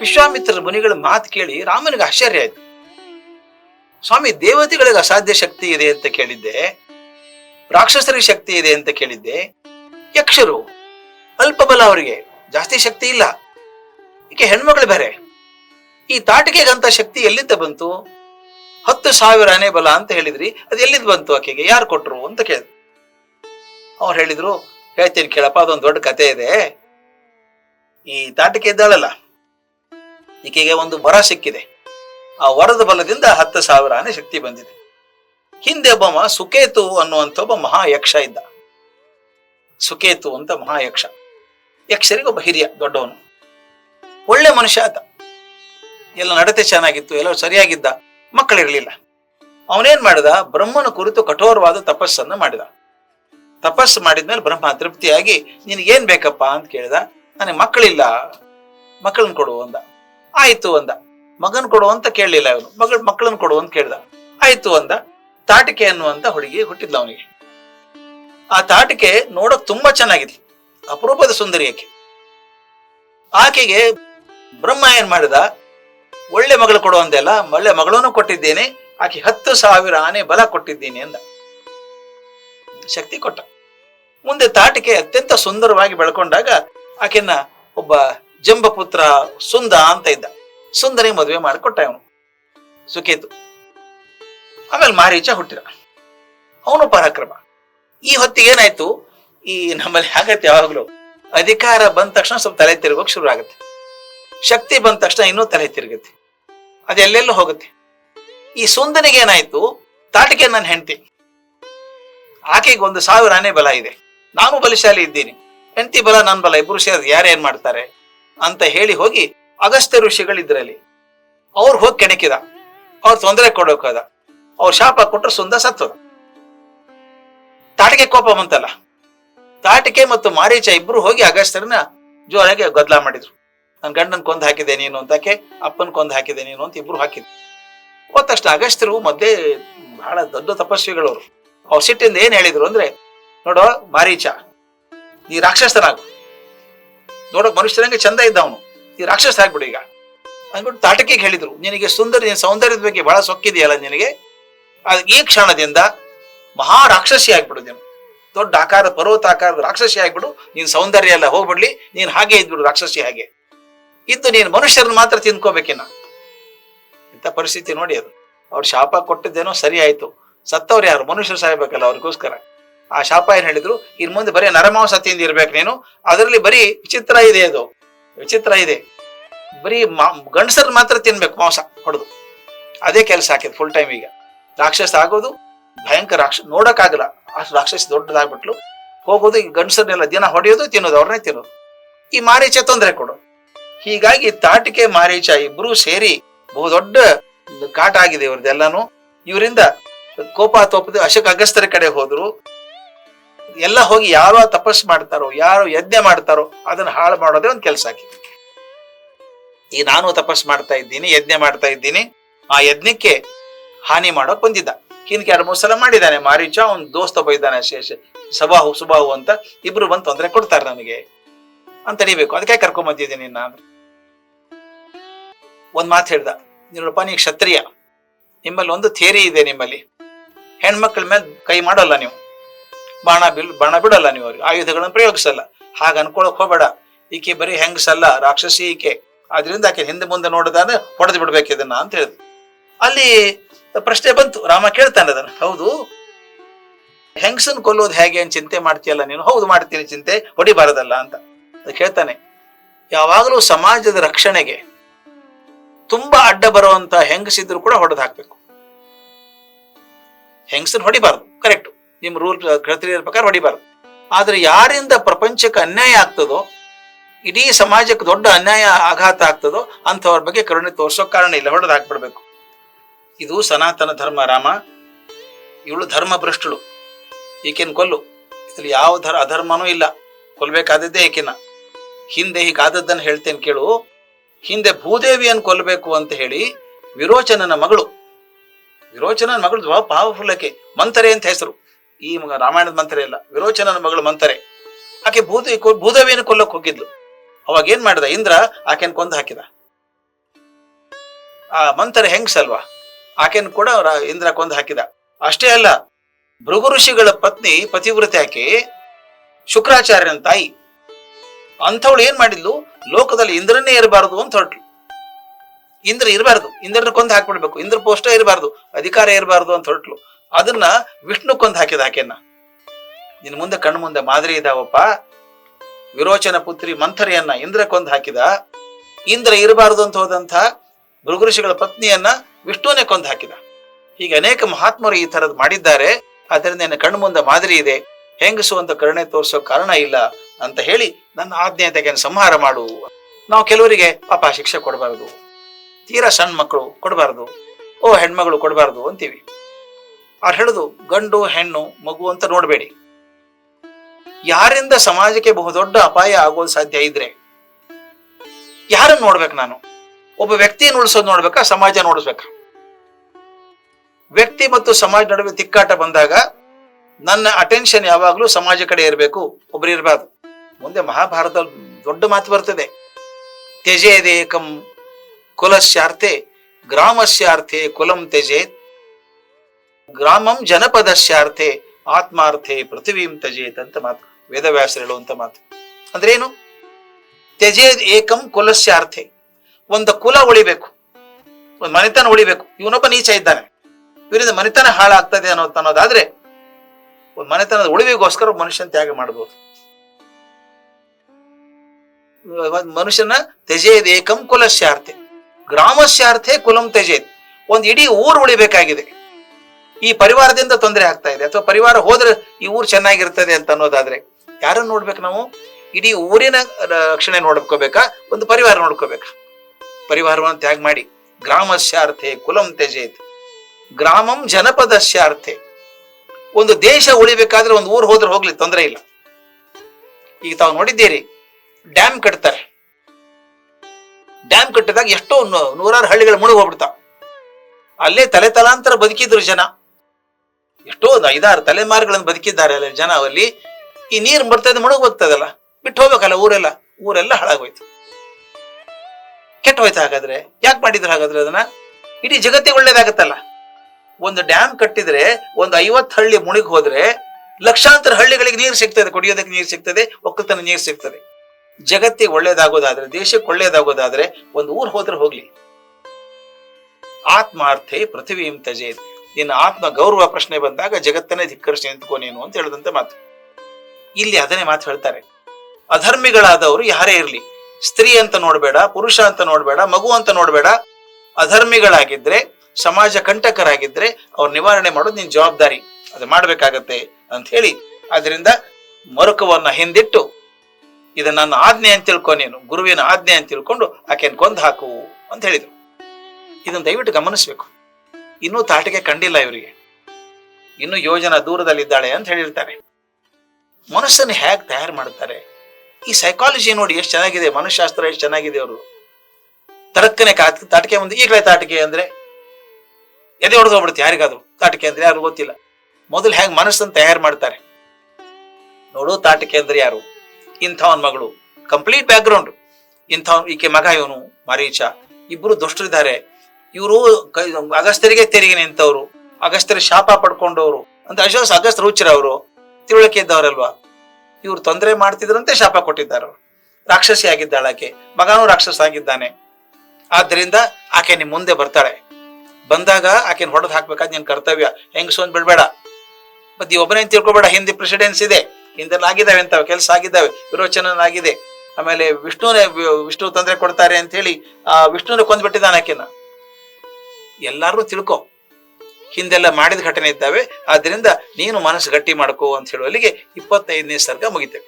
ವಿಶ್ವಾಮಿತ್ರರ ಮುನಿಗಳ ಮಾತು ಕೇಳಿ ರಾಮನಿಗೆ ಆಶ್ಚರ್ಯ ಆಯ್ತು. ಸ್ವಾಮಿ, ದೇವತೆಗಳಿಗೆ ಅಸಾಧ್ಯ ಶಕ್ತಿ ಇದೆ ಅಂತ ಕೇಳಿದ್ದೆ. ರಾಕ್ಷಸರಿಗೆ ಶಕ್ತಿ ಇದೆ ಅಂತ ಕೇಳಿದ್ದೆ. ಯಕ್ಷರು, ಅಲ್ಪ ಬಲ ಅವರಿಗೆ ಜಾಸ್ತಿ ಶಕ್ತಿ ಇಲ್ಲ. ಈಕೆ ಹೆಣ್ಮಗಳು ಬೇರೆ. ಈ ತಾಟಿಕೆಗಂತ ಶಕ್ತಿ ಎಲ್ಲಿಂದ ಬಂತು? ಹತ್ತು ಸಾವಿರ ಆನೆ ಬಲ ಅಂತ ಹೇಳಿದ್ರಿ, ಅದು ಎಲ್ಲಿಂದ ಬಂತು ಆಕೆಗೆ? ಯಾರು ಕೊಟ್ರು ಅಂತ ಕೇಳಿದ್ರು ಅವ್ರು ಹೇಳಿದ್ರು, ಹೇಳ್ತೀನಿ ಕೇಳಪ್ಪ, ಅದೊಂದು ದೊಡ್ಡ ಕತೆ ಇದೆ. ಈ ತಾಟಿಕೆ ಇದ್ದಾಳಲ್ಲ. ಈಕೆಗೆ ಒಂದು ವರ ಸಿಕ್ಕಿದೆ. ಆ ವರದ ಬಲದಿಂದ ಹತ್ತು ಸಾವಿರ ಶಕ್ತಿ ಬಂದಿದೆ. ಹಿಂದೆ ಒಬ್ಬ ಸುಕೇತು ಅನ್ನುವಂಥ ಒಬ್ಬ ಮಹಾಯಕ್ಷ ಇದ್ದ. ಸುಕೇತು ಅಂತ ಮಹಾಯಕ್ಷ. ಯಕ್ಷರಿಗೆ ಒಬ್ಬ ಹಿರಿಯ, ದೊಡ್ಡವನು. ಒಳ್ಳೆ ಮನುಷ್ಯ ಆತ ಎಲ್ಲ ನಡತೆ ಚೆನ್ನಾಗಿತ್ತು, ಎಲ್ಲ ಸರಿಯಾಗಿದ್ದ, ಮಕ್ಕಳಿರಲಿಲ್ಲ. ಅವನೇನ್ ಮಾಡಿದ? ಬ್ರಹ್ಮನ ಕುರಿತು ಕಠೋರವಾದ ತಪಸ್ಸನ್ನ ಮಾಡಿದ. ತಪಸ್ಸು ಮಾಡಿದ್ಮೇಲೆ ಬ್ರಹ್ಮ ತೃಪ್ತಿಯಾಗಿ, ನಿನಗೇನ್ ಬೇಕಪ್ಪ ಅಂತ ಕೇಳಿದ. ನನಗೆ ಮಕ್ಕಳಿಲ್ಲ, ಮಕ್ಕಳನ್ನ ಕೊಡು ಅಂದ. ಆಯ್ತು ಅಂದ. ಮಗನ್ ಕೊಡು ಅಂತ ಕೇಳಲಿಲ್ಲ ಅವನು ಮಗಳ ಮಕ್ಕಳನ್ನ ಕೊಡು ಅಂತ ಕೇಳ್ದ. ಆಯ್ತು ಅಂದ. ತಾಟಿಕೆ ಅನ್ನುವಂತ ಹುಡುಗಿ ಹುಟ್ಟಿದ್ಲ ಅವನಿಗೆ. ಆ ತಾಟಿಕೆ ನೋಡಕ್ ತುಂಬಾ ಚೆನ್ನಾಗಿತ್ತು ಅಪರೂಪದ ಸುಂದರಿ ಆಕೆ. ಆಕೆಗೆ ಬ್ರಹ್ಮ ಏನ್ ಮಾಡಿದ? ಒಳ್ಳೆ ಮಗಳು ಕೊಡು ಅಂದೆಲ್ಲ, ಒಳ್ಳೆ ಮಗಳನ್ನು ಕೊಟ್ಟಿದ್ದೇನೆ, ಆಕೆ ಹತ್ತು ಸಾವಿರ ಆನೆ ಬಲ ಕೊಟ್ಟಿದ್ದೀನಿ ಅಂದ. ಶಕ್ತಿ ಕೊಟ್ಟ. ಮುಂದೆ ತಾಟಿಕೆ ಅತ್ಯಂತ ಸುಂದರವಾಗಿ ಬೆಳ್ಕೊಂಡಾಗ ಆಕೆನ ಒಬ್ಬ ಜಂಬಪುತ್ರ ಸುಂದ ಅಂತ ಇದ್ದ. ಸುಂದರಿ ಮದುವೆ ಮಾಡಿಕೊಟ್ಟ ಅವನು ಸುಖೇತು ಆಮೇಲೆ ಮಾರೀಚ ಹುಟ್ಟಿದ. ಅವನು ಪರಾಕ್ರಮ. ಈ ಹೊತ್ತಿಗೆ ಏನಾಯ್ತು? ಈ ನಮ್ಮಲ್ಲಿ ಆಗತ್ತೆ ಯಾವಾಗಲೂ. ಅಧಿಕಾರ ಬಂದ ತಕ್ಷಣ ಸ್ವಲ್ಪ ತಲೆ ತಿರುಗೋಕೆ ಶುರು ಆಗುತ್ತೆ. ಶಕ್ತಿ ಬಂದ ತಕ್ಷಣ ಇನ್ನೂ ತಲೆ ತಿರುಗುತ್ತೆ. ಅದೆಲ್ಲೆಲ್ಲೂ ಹೋಗುತ್ತೆ. ಈ ಸುಂದನಿಗೆ ಏನಾಯ್ತು? ತಾಟಿಕೆ ನನ್ನ ಹೆಂಡತಿ. ಆಕೆಗೆ ಒಂದು ಸಾವಿರ ಆನೆ ಬಲ ಇದೆ. ನಾನು ಬಲಶಾಲಿ ಇದ್ದೀನಿ. ಹೆಂಡತಿ ಬಲ ನನ್ನ ಬಲ ಇಬ್ಬರು ಸೇರಿ ಯಾರೇನ್ ಮಾಡ್ತಾರೆ? ಅಂತ ಹೇಳಿ ಹೋಗಿ ಅಗಸ್ತ್ಯ ಋಷಿಗಳಿದ್ರಲ್ಲಿ. ಅವ್ರು ಹೋಗಿ ಕೆಣಕಿದ. ಅವ್ರು ತೊಂದರೆ ಕೊಡೋಕದ ಅವ್ರು ಶಾಪ ಕೊಟ್ಟರು ಸುಂದ ಸತ್ತು ತಾಟಿಕೆ ಕೋಪ ಬಂತಲ್ಲ. ತಾಟಿಕೆ ಮತ್ತು ಮಾರೀಚ ಇಬ್ರು ಹೋಗಿ ಅಗಸ್ತ್ಯರನ್ನ ಜೋರಾಗಿ ಗದ್ದಲ ಮಾಡಿದ್ರು. ನನ್ ಗಂಡನ್ ಕೊಂದು ಹಾಕಿದೆ ನೀನು ಅಂತಾಕೆ ಅಪ್ಪನ್ ಕೊಂದು ಹಾಕಿದೆ ನೀನು ಅಂತ ಇಬ್ರು ಹಾಕಿದ್ರು. ಹೋದ ತಕ್ಷಣ ಅಗಸ್ತ್ಯರು ಮೊದ್ಲೇ ಬಹಳ ದೊಡ್ಡ ತಪಸ್ವಿಗಳವರು. ಅವ್ರ ಸಿಟ್ಟಿಂದ ಏನ್ ಹೇಳಿದ್ರು ಅಂದ್ರೆ, ನೋಡೋ ಮಾರೀಚ, ನೀ ರಾಕ್ಷಸನಾಗು. ನೋಡಕ್ ಮನುಷ್ಯರಂಗೆ ಚಂದ ಇದ್ದ ಅವನು. ಈ ರಾಕ್ಷಸ ಆಗ್ಬಿಡು ಈಗ. ಅಂದ್ಬಿಟ್ಟು ತಾಟಕಿಗೆ ಹೇಳಿದ್ರು, ನಿನಗೆ ಸುಂದರ ಸೌಂದರ್ಯದ ಬಗ್ಗೆ ಬಹಳ ಸೊಕ್ಕಿದೆಯಲ್ಲ ನಿನಗೆ? ಈ ಕ್ಷಣದಿಂದ ಮಹಾ ರಾಕ್ಷಸಿ ಆಗ್ಬಿಡು ನೀನು. ದೊಡ್ಡ ಆಕಾರ, ಪರ್ವತ ಆಕಾರದ ರಾಕ್ಷಸಿ ಆಗ್ಬಿಡು. ನೀನ್ ಸೌಂದರ್ಯ ಎಲ್ಲ ಹೋಗ್ಬಿಡ್ಲಿ, ನೀನ್ ಹಾಗೆ ಇದ್ಬಿಡು ರಾಕ್ಷಸಿ ಹಾಗೆ. ಇದ್ದು ನೀನು ಮನುಷ್ಯರನ್ನ ಮಾತ್ರ ತಿನ್ಕೋಬೇಕಿನ್ನ ಇಂಥ ಪರಿಸ್ಥಿತಿ ನೋಡಿ ಅದು. ಅವ್ರು ಶಾಪ ಕೊಟ್ಟಿದ್ದೇನೋ ಸರಿ ಆಯ್ತು. ಸತ್ತವ್ರು ಯಾರು? ಮನುಷ್ಯರು ಸಾಯ್ಬೇಕಲ್ಲ ಅವ್ರಿಗೋಸ್ಕರ. ಆ ಶಾಪ ಏನ್ ಹೇಳಿದ್ರು? ಇನ್ ಮುಂದೆ ಬರೀ ನರಮಾಂಸ ತಿಂದಿರ್ಬೇಕು ನೀನು. ಅದರಲ್ಲಿ ಬರೀ ವಿಚಿತ್ರ ಇದೆ ಅದು. ವಿಚಿತ್ರ ಇದೆ. ಬರೀ ಗಂಡಸರ್ ಮಾತ್ರ ತಿನ್ಬೇಕು ಮಾಂಸ ಹೊಡೆದು. ಅದೇ ಕೆಲಸ ಹಾಕಿದ್ ಫುಲ್ ಟೈಮ್ ಈಗ. ರಾಕ್ಷಸ ಆಗೋದು ಭಯಂಕರ ರಾಕ್ಷಸ ನೋಡಕ್ಕಾಗಲ್ಲ. ಅಷ್ಟು ರಾಕ್ಷಸ ದೊಡ್ಡದಾಗ್ಬಿಟ್ಲು. ಹೋಗೋದು ಈ ಗಂಡಸರ್ನೆಲ್ಲ ದಿನ ಹೊಡೆಯೋದು, ತಿನ್ನೋದು, ಅವ್ರನ್ನೇ ತಿನ್ನೋದು. ಈ ಮಾರೀಚ ತೊಂದರೆ ಕೊಡು. ಹೀಗಾಗಿ ತಾಟಿಕೆ ಮಾರೀಚ ಇಬ್ರು ಸೇರಿ ಬಹುದೊಡ್ಡ ಕಾಟ ಆಗಿದೆ ಇವ್ರದ್ದೆಲ್ಲಾನು. ಇವರಿಂದ ಕೋಪ ತೋಪದ ಅಶೋಕ ಅಗಸ್ತರ ಕಡೆ ಹೋದ್ರು. ಎಲ್ಲ ಹೋಗಿ ಯಾರು ತಪಸ್ಸು ಮಾಡ್ತಾರೋ, ಯಾರು ಯಜ್ಞ ಮಾಡ್ತಾರೋ, ಅದನ್ನ ಹಾಳು ಮಾಡೋದೇ ಒಂದು ಕೆಲಸ ಆಗಿದೆ. ಈ ನಾನು ತಪಸ್ ಮಾಡ್ತಾ ಇದ್ದೀನಿ, ಯಜ್ಞ ಮಾಡ್ತಾ ಇದ್ದೀನಿ, ಆ ಯಜ್ಞಕ್ಕೆ ಹಾನಿ ಮಾಡೋಕ್ ಬಂದಿದ್ದ. ಹಿಂದಕ್ಕೆ ಎರಡು ಮೂರು ಸಲ ಮಾಡಿದ್ದಾನೆ, ಮಾರೀಚ, ಅವ್ನ್ ದೋಸ್ತ ಬೈದಾನೆ ಶೇಷ ಸಬಾಹು ಸುಬಾಹು ಅಂತ ಇಬ್ರು ಬಂದು ತೊಂದರೆ ಕೊಡ್ತಾರೆ ನಮಗೆ ಅಂತ ಅಡಿಬೇಕು ಅದಕ್ಕೆ ಕರ್ಕೊಂಡ್ ಬಂದಿದ್ದೀನಿ ನಾನು ಒಂದ್ ಮಾತು ಹೇಳ್ದ, ನೋಡಪ್ಪ, ನೀ ಕ್ಷತ್ರಿಯ. ನಿಮ್ಮಲ್ಲಿ ಒಂದು ಥೇರಿ ಇದೆ ನಿಮ್ಮಲ್ಲಿ. ಹೆಣ್ಮಕ್ಳ ಮೇಲೆ ಕೈ ಮಾಡಲ್ಲ ನೀವು. ಬಾಣ ಬಿಲ್, ಬಾಣ ಬಿಡಲ್ಲ ನೀವು ಅವ್ರಿಗೆ. ಆಯುಧಗಳನ್ನು ಪ್ರಯೋಗಿಸಲ್ಲ. ಹಾಗ ಅನ್ಕೊಳಕ್ ಹೋಗಬೇಡ. ಈಕೆ ಬರೀ ಹೆಂಗಸಲ್ಲ, ರಾಕ್ಷಸಿ ಈಕೆ. ಆದ್ರಿಂದ ಆಕೆ ಹಿಂದೆ ಮುಂದೆ ನೋಡದಾದ್ರೆ ಹೊಡೆದು ಬಿಡ್ಬೇಕು ಇದನ್ನ ಅಂತ ಹೇಳಿದ್ರು. ಅಲ್ಲಿ ಪ್ರಶ್ನೆ ಬಂತು. ರಾಮ ಕೇಳ್ತಾನೆ ಅದನ್ನ. ಹೌದು. ಹೆಂಗಸನ್ ಕೊಲ್ಲೋದು ಹೇಗೆ ಅಂತ ಚಿಂತೆ ಮಾಡ್ತೀಯಲ್ಲ ನೀನು? ಹೌದು, ಮಾಡ್ತೀನಿ ಚಿಂತೆ. ಹೊಡಿಬಾರದಲ್ಲ ಅಂತ. ಅದಕ್ಕೆ ಹೇಳ್ತಾನೆ ಯಾವಾಗಲೂ ಸಮಾಜದ ರಕ್ಷಣೆಗೆ ತುಂಬಾ ಅಡ್ಡ ಬರುವಂತ ಹೆಂಗಸಿದ್ರು ಕೂಡ ಹೊಡೆದು ಹಾಕ್ಬೇಕು. ಹೆಂಗಸನ್ ಹೊಡಿಬಾರದು. ಕರೆಕ್ಟ್ ನಿಮ್ ರೂಲ್ ಕ್ಷತ್ರಿಯರ ಪ್ರಕಾರ ಹೊಡಿಬಾರ್ದು. ಆದ್ರೆ ಯಾರಿಂದ ಪ್ರಪಂಚಕ್ಕೆ ಅನ್ಯಾಯ ಆಗ್ತದೋ, ಇಡೀ ಸಮಾಜಕ್ಕೆ ದೊಡ್ಡ ಅನ್ಯಾಯ ಆಘಾತ ಆಗ್ತದೋ, ಅಂಥವ್ರ ಬಗ್ಗೆ ಕರುಣೆ ತೋರ್ಸೋಕೆ ಕಾರಣ ಇಲ್ಲ, ಹೊಡೆದು ಹಾಕ್ಬಿಡ್ಬೇಕು. ಇದು ಸನಾತನ ಧರ್ಮ ರಾಮ, ಇವಳು ಧರ್ಮ ಭ್ರಷ್ಟಳು ಈಕೆನ್ ಕೊಲ್ಲು? ಇದ್ರಲ್ಲಿ ಯಾವ ಧರ್, ಅಧರ್ಮನೂ ಇಲ್ಲ. ಕೊಲ್ಬೇಕಾದದ್ದೇ ಈಕೆನ ಹಿಂದೆ ಹೀಗಾದದ್ದನ್ನು ಹೇಳ್ತೇನೆ ಕೇಳು. ಹಿಂದೆ ಭೂದೇವಿಯನ್ನು ಕೊಲ್ಲಬೇಕು ಅಂತ ಹೇಳಿ ವಿರೋಚನನ ಮಗಳು. ವಿರೋಚನನ ಮಗಳು ಬಹಳ ಪವರ್ಫುಲ್ ಆಕೆ ಮಂತರೆ ಅಂತ ಹೆಸರು. ಈ ಮಗ ರಾಮಾಯಣದ ಮಂತರೆ ಇಲ್ಲ ವಿರೋಚನನ ಮಗಳು ಮಂತರೆ. ಆಕೆ ಭೂದೇವಿ ಭೂದೇವಿಯನ್ನು ಕೊಲ್ಲಕ್ ಹೋಗಿದ್ಲು. ಅವಾಗ ಏನ್ ಮಾಡಿದ? ಇಂದ್ರ ಆಕೆನ್ ಕೊಂದು ಹಾಕಿದ. ಆ ಮಂಥರ ಹೆಂಗ್ಸಲ್ವಾ? ಆಕೆನ್ ಕೂಡ ಇಂದ್ರ ಕೊಂದು ಹಾಕಿದ. ಅಷ್ಟೇ ಅಲ್ಲ, ಭೃಗು ಋಷಿಗಳ ಪತ್ನಿ ಪತಿವ್ರತೆ ಆಕೆ ಶುಕ್ರಾಚಾರ್ಯನ ತಾಯಿ. ಅಂಥವಳು ಏನ್ ಮಾಡಿದ್ಲು? ಲೋಕದಲ್ಲಿ ಇಂದ್ರನೇ ಇರಬಾರದು ಅಂತ ಹೊರಟ್ಲು. ಇಂದ್ರ ಇರಬಾರ್ದು. ಇಂದ್ರನ ಕೊಂದು ಹಾಕ್ಬಿಡ್ಬೇಕು. ಇಂದ್ರ ಪೋಷ್ಟ ಇರಬಾರ್ದು. ಅಧಿಕಾರ ಇರಬಾರ್ದು ಅಂತ ಹೊರಟ್ಲು. ಅದನ್ನ ವಿಷ್ಣು ಕೊಂದು ಹಾಕಿದ ಆಕೆನ ನಿನ್ ಮುಂದೆ ಕಣ್ಣು ಮುಂದೆ ಮಾದರಿ ಇದಾವಪ್ಪ. ವಿರೋಚನ ಪುತ್ರಿ ಮಂಥರೆಯನ್ನ ಇಂದ್ರ ಕೊಂದು ಹಾಕಿದ. ಇಂದ್ರ ಇರಬಾರದು ಅಂತ ಹೋದಂಥ ಭೃಗುಋಷಿಗಳ ಪತ್ನಿಯನ್ನ ವಿಷ್ಣುವನ್ನೇ ಕೊಂದು ಹಾಕಿದ. ಹೀಗೆ ಅನೇಕ ಮಹಾತ್ಮರು ಈ ತರದ್ ಮಾಡಿದ್ದಾರೆ. ಅದರಿಂದ ನಿನ್ನ ಕಣ್ಣು ಮುಂದೆ ಮಾದರಿ ಇದೆ. ಹೆಂಗಸು ಅಂತ ಕರುಣೆ ತೋರಿಸೋ ಕಾರಣ ಇಲ್ಲ ಅಂತ ಹೇಳಿ ನನ್ನ ಆಜ್ಞೆತೆಗೆ ಸಂಹಾರ ಮಾಡು. ನಾವು ಕೆಲವರಿಗೆ ಪಾಪ ಶಿಕ್ಷೆ ಕೊಡಬಾರದು. ತೀರಾ ಸಣ್ಣ ಮಕ್ಕಳು ಕೊಡಬಾರದು. ಓ ಹೆಣ್ಮಗಳು ಕೊಡಬಾರದು ಅಂತೀವಿ. ಅವ್ರು ಹೇಳುದು ಗಂಡು, ಹೆಣ್ಣು, ಮಗು ಅಂತ ನೋಡಬೇಡಿ. ಯಾರಿಂದ ಸಮಾಜಕ್ಕೆ ಬಹುದೊಡ್ಡ ಅಪಾಯ ಆಗೋದು ಸಾಧ್ಯ ಇದ್ರೆ? ಯಾರನ್ನು ನೋಡ್ಬೇಕು ನಾನು? ಒಬ್ಬ ವ್ಯಕ್ತಿಯನ್ನು ಉಳಿಸೋದು ನೋಡ್ಬೇಕಾ ಸಮಾಜ ನೋಡಿಸ್ಬೇಕಾ ವ್ಯಕ್ತಿ ಮತ್ತು ಸಮಾಜ ನಡುವೆ ತಿಕ್ಕಾಟ ಬಂದಾಗ ನನ್ನ ಅಟೆನ್ಷನ್ ಯಾವಾಗಲೂ ಸಮಾಜ ಕಡೆ ಇರಬೇಕು ಒಬ್ಬರು ಇರಬಾರ್ದು. ಮುಂದೆ ಮಹಾಭಾರತದಲ್ಲಿ ದೊಡ್ಡ ಮಾತು ಬರ್ತದೆ. ತ್ಯಜೇದೇಕಂ ಕುಲಸ್ಯಾರ್ಥೆ, ಗ್ರಾಮಸ್ಯಾರ್ಥೆ ಕುಲಂ ತ್ಯಜೇತ್ ಗ್ರಾಮಂ ಜನಪದಶ್ಯಾರ್ಥೆ ಆತ್ಮಾರ್ಥೆ ಪೃಥ್ವೀಂ ತ್ಯಜೇತ್ ಅಂತ ಮಾತು, ವೇದವ್ಯಾಸರು ಹೇಳುವಂತ ಮಾತು. ಅಂದ್ರೆ ಏನು ತ್ಯಜೇದ್ ಏಕಂ ಕುಲಶ್ಯಾರ್ಥೆ ಒಂದ ಕುಲ ಉಳಿಬೇಕು, ಒಂದು ಮನೆತನ ಉಳಿಬೇಕು. ಇವನೊಬ್ಬ ನೀಚ ಇದ್ದಾನೆ. ಇವರಿಂದ ಮನೆತನ ಹಾಳಾಗ್ತದೆ ಅನ್ನೋ ಅನ್ನೋದಾದ್ರೆ ಒಂದು ಮನೆತನದ ಉಳಿವಿಗೋಸ್ಕರ ಮನುಷ್ಯನ ತ್ಯಾಗ ಮಾಡಬಹುದು ಮನುಷ್ಯನ ತ್ಯಜೇದ್ ಏಕಂ ಕುಲಶ್ಯಾರ್ಥೆ ಗ್ರಾಮಶ್ಯಾರ್ಥೆ ಕುಲಂ ತ್ಯಜೇದ್ ಒಂದ್ ಇಡೀ ಊರು ಉಳಿಬೇಕಾಗಿದೆ. ಈ ಪರಿವಾರದಿಂದ ತೊಂದರೆ ಆಗ್ತಾ ಇದೆ ಅಥವಾ ಪರಿವಾರ ಹೋದ್ರೆ ಈ ಊರು ಚೆನ್ನಾಗಿರ್ತದೆ ಅಂತ ಅನ್ನೋದಾದ್ರೆ ಯಾರನ್ನ ನೋಡ್ಬೇಕು ನಾವು? ಇಡೀ ಊರಿನ ರಕ್ಷಣೆ ನೋಡ್ಕೋಬೇಕಾ? ಒಂದು ಪರಿವಾರ ನೋಡ್ಕೋಬೇಕಾ? ಪರಿವಾರವನ್ನು ತ್ಯಾಗ ಮಾಡಿ. ಗ್ರಾಮಸ್ಯಾರ್ಥೆ ಕುಲಂ ತ್ಯಜೇತ್. ಗ್ರಾಮಂ ಜನಪದಸ್ಯಾರ್ಥೆ ಒಂದು ದೇಶ ಉಳಿಬೇಕಾದ್ರೆ ಒಂದು ಊರು ಹೋದ್ರೆ ಹೋಗ್ಲಿ ತೊಂದರೆ ಇಲ್ಲ. ಈಗ ತಾವು ನೋಡಿದ್ದೀರಿ, ಡ್ಯಾಮ್ ಕಟ್ತಾರೆ. ಡ್ಯಾಮ್ ಕಟ್ಟಿದಾಗ ಎಷ್ಟೋ ನೂರಾರು ಹಳ್ಳಿಗಳು ಮುಳುಗೋಗ್ಬಿಡ್ತಾವ ಅಲ್ಲೇ ತಲೆ ತಲಾಂತರ ಬದುಕಿದ್ರು ಜನ. ಎಷ್ಟೋ ಐದಾರು ತಲೆಮಾರುಗಳನ್ನು ಬದುಕಿದ್ದಾರೆ ಅಲ್ಲಿ ಜನ ಅಲ್ಲಿ. ಈ ನೀರು ಬರ್ತದೆ ಮುಳುಗ್ ಹೋಗ್ತದಲ್ಲ ಬಿಟ್ಟು ಹೋಗ್ಬೇಕಲ್ಲ ಊರೆಲ್ಲ? ಊರೆಲ್ಲ ಹಾಳಾಗೋಯ್ತು. ಕೆಟ್ಟ ಹೋಯ್ತು ಹಾಗಾದ್ರೆ? ಯಾಕೆ ಮಾಡಿದ್ರು ಹಾಗಾದ್ರೆ ಅದನ್ನ? ಇಡೀ ಜಗತ್ತಿಗೆ ಒಳ್ಳೇದಾಗತ್ತಲ್ಲ. ಒಂದು ಡ್ಯಾಮ್ ಕಟ್ಟಿದ್ರೆ, ಒಂದು ಐವತ್ತು ಹಳ್ಳಿ ಮುಳುಗಿ ಹೋದ್ರೆ, ಲಕ್ಷಾಂತರ ಹಳ್ಳಿಗಳಿಗೆ ನೀರು ಸಿಗ್ತದೆ ಕುಡಿಯೋದಕ್ಕೆ ನೀರು ಸಿಗ್ತದೆ ಒಕ್ಕಲ್ತನ ನೀರು ಸಿಗ್ತದೆ ಜಗತ್ತಿಗೆ ಒಳ್ಳೇದಾಗೋದಾದ್ರೆ, ದೇಶಕ್ಕೆ ಒಳ್ಳೇದಾಗೋದಾದ್ರೆ, ಒಂದು ಊರ್ ಹೋದ್ರೆ ಹೋಗ್ಲಿ. ಆತ್ಮಾರ್ಥೆ ಪೃಥ್ವೀಂ ತಜೇತ್. ನಿನ್ನ ಆತ್ಮ ಗೌರವ ಪ್ರಶ್ನೆ ಬಂದಾಗ ಜಗತ್ತನ್ನೇ ಧಿಕ್ಕರಿಸಿ ನಿಂತ್ಕೋ ನೀನು ಅಂತ ಹೇಳಿದಂತೆ ಮಾತು. ಇಲ್ಲಿ ಅದನ್ನೇ ಮಾತು ಹೇಳ್ತಾರೆ. ಅಧರ್ಮಿಗಳಾದವರು ಯಾರೇ ಇರಲಿ, ಸ್ತ್ರೀ ಅಂತ ನೋಡ್ಬೇಡ, ಪುರುಷ ಅಂತ ನೋಡ್ಬೇಡ, ಮಗು ಅಂತ ನೋಡ್ಬೇಡ, ಅಧರ್ಮಿಗಳಾಗಿದ್ರೆ, ಸಮಾಜ ಕಂಟಕರಾಗಿದ್ರೆ ಅವ್ರ ನಿವಾರಣೆ ಮಾಡೋದು ನಿನ್ ಜವಾಬ್ದಾರಿ. ಅದು ಮಾಡ್ಬೇಕಾಗತ್ತೆ ಅಂತ ಹೇಳಿ ಅದರಿಂದ ಮರುಕವನ್ನ ಹಿಂದಿಟ್ಟು ಇದು ನನ್ನ ಆಜ್ಞೆ ಅಂತ ತಿಳ್ಕೊ ನೀನು, ಗುರುವಿನ ಆಜ್ಞೆ ಅಂತ ತಿಳ್ಕೊಂಡು ಆಕೆನ್ ಕೊಂದು ಹಾಕು ಅಂತ ಹೇಳಿದ್ರು. ಇದನ್ನ ದಯವಿಟ್ಟು ಗಮನಿಸ್ಬೇಕು. ಇನ್ನೂ ತಾಟಿಗೆ ಕಂಡಿಲ್ಲ ಇವರಿಗೆ. ಇನ್ನು ಯೋಜನಾ ದೂರದಲ್ಲಿದ್ದಾಳೆ ಅಂತ ಹೇಳಿರ್ತಾರೆ ಮನಸ್ಸನ್ನು ಹೇಗೆ ತಯಾರು ಮಾಡ್ತಾರೆ ಈ ಸೈಕಾಲಜಿ ನೋಡಿ ಎಷ್ಟು ಚೆನ್ನಾಗಿದೆ ಮನಃಶಾಸ್ತ್ರ ಎಷ್ಟು ಚೆನ್ನಾಗಿದೆ ಅವರು. ತರಕ್ಕನೆ ಕಾ- ತಾಟಿಕೆ ಒಂದು ಈಗಲೇ ತಾಟಿಕೆ ಅಂದ್ರೆ ಎದೆ ಹೊಡೆದು ಯಾರಿಗಾದ್ರು. ತಾಟಿಕೆ ಅಂದ್ರೆ ಯಾರು ಗೊತ್ತಿಲ್ಲ. ಮೊದಲು ಹೇಗೆ ಮನಸ್ಸನ್ನು ತಯಾರು ಮಾಡ್ತಾರೆ? ನೋಡು ತಾಟಿಕೆ ಅಂದ್ರೆ ಯಾರು? ಇಂಥವನ್ ಮಗಳು. ಕಂಪ್ಲೀಟ್ ಬ್ಯಾಕ್ ಗ್ರೌಂಡ್ ಈಕೆ ಮಗ ಇವನು, ಮರೀಚ. ಇಬ್ಬರು ದುಷ್ಟರಿದ್ದಾರೆ. ಇವರು ಅಗಸ್ತ್ಯರಿಗೆ ತೆರಿಗೆ ನಿಂತವ್ರು ಅಗಸ್ತ್ಯರ ಶಾಪ ಪಡ್ಕೊಂಡವ್ರು. ಅಂತ ಅಶೋಸ್ ಅಗಸ್ತ್ಯ ಅವರು. ತಿಳುವಳಿಕೆ ಇದ್ದವರಲ್ವಾ? ಇವ್ರು ತೊಂದರೆ ಮಾಡ್ತಿದ್ರಂತೆ ಶಾಪ ಕೊಟ್ಟಿದ್ದಾರೆ. ರಾಕ್ಷಸಿ ಆಗಿದ್ದಾಳೆ ಆಕೆ. ಮಗನೂ ರಾಕ್ಷಸ ಆಗಿದ್ದಾನೆ. ಆದ್ದರಿಂದ ಆಕೆ ನಿಮ್ ಮುಂದೆ ಬರ್ತಾಳೆ. ಬಂದಾಗ ಆಕೆನ ಹೊಡೆದು ಹಾಕ್ಬೇಕಾದ್ ನಿನ್ ಕರ್ತವ್ಯ. ಹೆಂಗಸು ಅಂತ ಬಿಡ್ಬೇಡ. ಮತ್ತೆ ಒಬ್ಬನೇ ತಿಳ್ಕೊಬೇಡ. ಹಿಂದಿ ಪ್ರೆಸಿಡೆನ್ಸ್ ಇದೆ. ಹಿಂದೆಲ್ಲ ಆಗಿದ್ದಾವೆ ಅಂತ ಕೆಲಸ ಆಗಿದ್ದಾವೆ. ವಿರೋಚನ ಆಗಿದೆ ಆಮೇಲೆ ವಿಷ್ಣುನೇ, ವಿಷ್ಣು ತೊಂದರೆ ಕೊಡ್ತಾರೆ ಅಂತ ಹೇಳಿ, ಆ ವಿಷ್ಣುನ ಕೊಂದ್ಬಿಟ್ಟಿದ್ದಾನೆ ಆಕೆನ. ಎಲ್ಲಾರು ತಿಳ್ಕೊ. ಹಿಂದೆಲ್ಲ ಮಾಡಿದ ಘಟನೆ ಇದ್ದಾವೆ. ಆದ್ರಿಂದ ನೀನು ಮನಸ್ಸು ಗಟ್ಟಿ ಮಾಡ್ಕೋ ಅಂತ ಹೇಳುವಲ್ಲಿಗೆ ಇಪ್ಪತ್ತೈದನೇ ಸರ್ಗ ಮುಗಿತೇವೆ